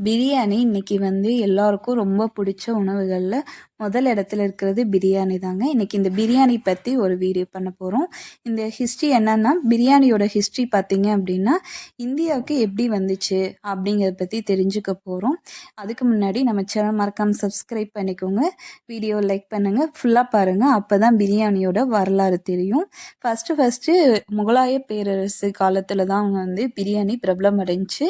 பிரியாணி இன்னைக்கு வந்து எல்லாருக்கும் ரொம்ப பிடிச்ச உணவுகளில் முதல் இடத்துல இருக்கிறது பிரியாணி தாங்க. இன்னைக்கு இந்த பிரியாணி பற்றி ஒரு வீடியோ பண்ண போகிறோம் இந்த ஹிஸ்ட்ரி என்னன்னா பிரியாணியோட ஹிஸ்ட்ரி பார்த்தீங்க அப்படின்னா இந்தியாவுக்கு எப்படி வந்துச்சு அப்படிங்கிறத பற்றி தெரிஞ்சுக்க போகிறோம் அதுக்கு முன்னாடி நம்ம சேனல் மறக்காமல் சப்ஸ்கிரைப் பண்ணிக்கோங்க. வீடியோ லைக் பண்ணுங்கள் ஃபுல்லாக பாருங்கள் அப்போ தான் பிரியாணியோட வரலாறு தெரியும். ஃபஸ்ட்டு ஃபஸ்ட்டு முகலாய பேரரசு காலத்தில் தான் அவங்க வந்து பிரியாணி பிரபலம் அடைஞ்சு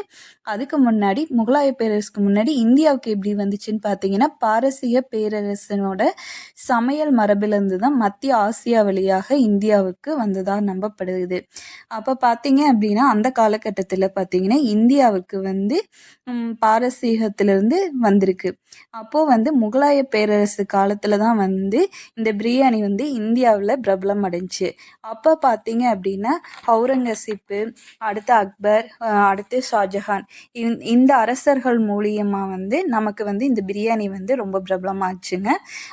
அதுக்கு முன்னாடி முகலாய பேரரசுக்கு முன்னாடி இந்தியாவுக்கு எப்படி வந்துச்சுன்னு பார்த்தீங்கன்னா பாரசீக பேரரசனோட சமையல் மரபிலிருந்து தான் மத்திய ஆசியா வழியாக இந்தியாவுக்கு வந்ததாக நம்பப்படுது. அப்போ பார்த்தீங்க அப்படின்னா அந்த காலகட்டத்தில் பார்த்தீங்கன்னா இந்தியாவுக்கு வந்து பாரசீகத்திலிருந்து வந்திருக்கு. அப்போது வந்து முகலாய பேரரசு காலத்தில் தான் வந்து இந்த பிரியாணி வந்து இந்தியாவில் பிரபலம் அடைஞ்சு. அப்போ பார்த்தீங்க அப்படின்னா அவுரங்கசீப்பு அடுத்து அக்பர் அடுத்து ஷாஜஹான் இந்த அரசர் நண்பர்கள் மூலியமாக வந்து நமக்கு வந்து இந்த பிரியாணி வந்து ரொம்ப பிரபலமாச்சுங்க.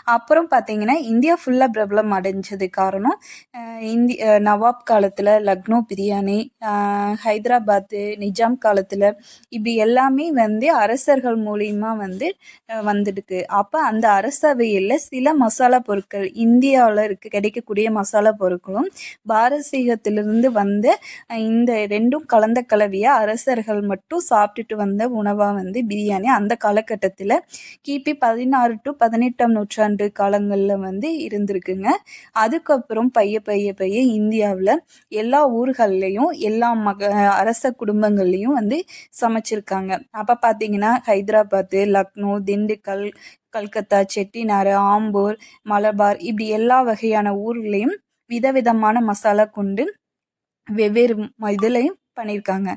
அப்புறம் பார்த்தீங்கன்னா இந்தியா ஃபுல்லாக பிரபலம் அடைஞ்சது காரணம் இந்தி நவாப் காலத்தில் லக்னோ பிரியாணி ஹைதராபாத்து நிஜாம் காலத்தில் இப்படி எல்லாமே வந்து அரசர்கள் மூலியமாக வந்து வந்துடுக்கு அப்போ அந்த அரசவையில் சில மசாலா பொருட்கள் இந்தியாவில் இருக்க கிடைக்கக்கூடிய மசாலா பொருட்களும் பாரசீகத்திலிருந்து வந்த இந்த ரெண்டும் கலந்த கலவையாக அரசர்கள் மட்டும் சாப்பிட்டுட்டு வந்த உணவாக வந்து பிரியாணி. அந்த காலகட்டத்தில் கிபி பதினாறு டு பதினெட்டாம் நூற்றாண்டு காலங்களில் வந்து இருந்திருக்குங்க. அதுக்கப்புறம் பைய பைய பைய இந்தியாவில் எல்லா ஊர்கள்லேயும் எல்லா மக அரச குடும்பங்கள்லேயும் வந்து சமைச்சிருக்காங்க. அப்போ பார்த்தீங்கன்னா ஹைதராபாத்து லக்னோ திண்டுக்கல் கல்கத்தா செட்டிநாடு ஆம்பூர் மலபார் இப்படி எல்லா வகையான ஊர்களையும் விதவிதமான மசாலா கொண்டு வெவ்வேறு இதுலையும் பண்ணியிருக்காங்க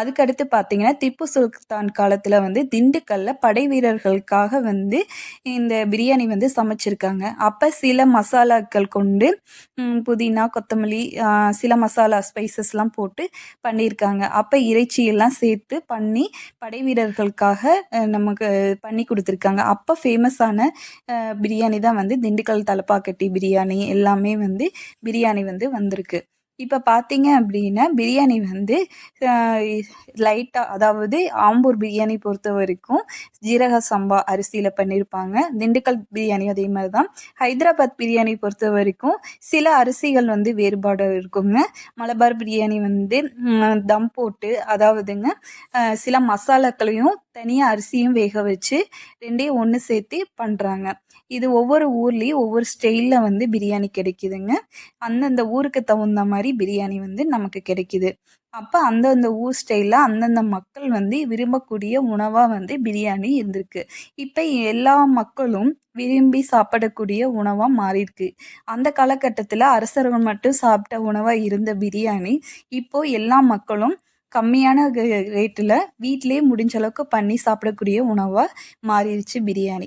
அதுக்கடுத்து பார்த்தீங்கன்னா திப்பு சுல்தான் காலத்தில் வந்து திண்டுக்கல்லில் படை வீரர்களுக்காக வந்து இந்த பிரியாணி வந்து சமைச்சிருக்காங்க. அப்போ சில மசாலாக்கள் கொண்டு புதினா கொத்தமல்லி சில மசாலா ஸ்பைசஸ்லாம் போட்டு பண்ணியிருக்காங்க அப்போ இறைச்சியெல்லாம் சேர்த்து பண்ணி படை வீரர்களுக்காக நமக்கு பண்ணி கொடுத்துருக்காங்க. அப்போ ஃபேமஸான பிரியாணி தான் வந்து திண்டுக்கல் தலப்பாக்கட்டி பிரியாணி. எல்லாமே வந்து பிரியாணி வந்து வந்திருக்கு. இப்போ பார்த்தீங்க அப்படின்னா பிரியாணி வந்து லைட்டாக அதாவது ஆம்பூர் பிரியாணி பொறுத்த வரைக்கும் ஜீரக சம்பா அரிசியில் பண்ணியிருப்பாங்க திண்டுக்கல் பிரியாணி அதே மாதிரி தான் ஹைதராபாத் பிரியாணி பொறுத்த வரைக்கும் சில அரிசிகள் வந்து வேறுபாடு இருக்குங்க. மலபார் பிரியாணி வந்து தம் போட்டு அதாவதுங்க சில மசாலாக்களையும் தனியாக அரிசியும் வேக வச்சு ரெண்டையும் ஒன்று சேர்த்து பண்ணுறாங்க இது ஒவ்வொரு ஊர்லேயும் ஒவ்வொரு ஸ்டைலில் வந்து பிரியாணி கிடைக்குதுங்க. அந்தந்த ஊருக்கு தகுந்த மாதிரி மாதிரி பிரியாணி வந்து நமக்கு கிடைக்குது. அப்போ அந்தந்த ஊர் ஸ்டைலில் அந்தந்த மக்கள் வந்து விரும்பக்கூடிய உணவாக வந்து பிரியாணி இருந்திருக்கு. இப்போ எல்லா மக்களும் விரும்பி சாப்பிடக்கூடிய உணவாக மாறியிருக்கு. அந்த காலகட்டத்தில் அரசர்கள் மட்டும் சாப்பிட்ட உணவாக இருந்த பிரியாணி இப்போது எல்லா மக்களும் கம்மியான ரேட்டில் வீட்டிலே முடிஞ்ச அளவுக்கு பண்ணி சாப்பிடக்கூடிய உணவாக மாறிடுச்சு பிரியாணி.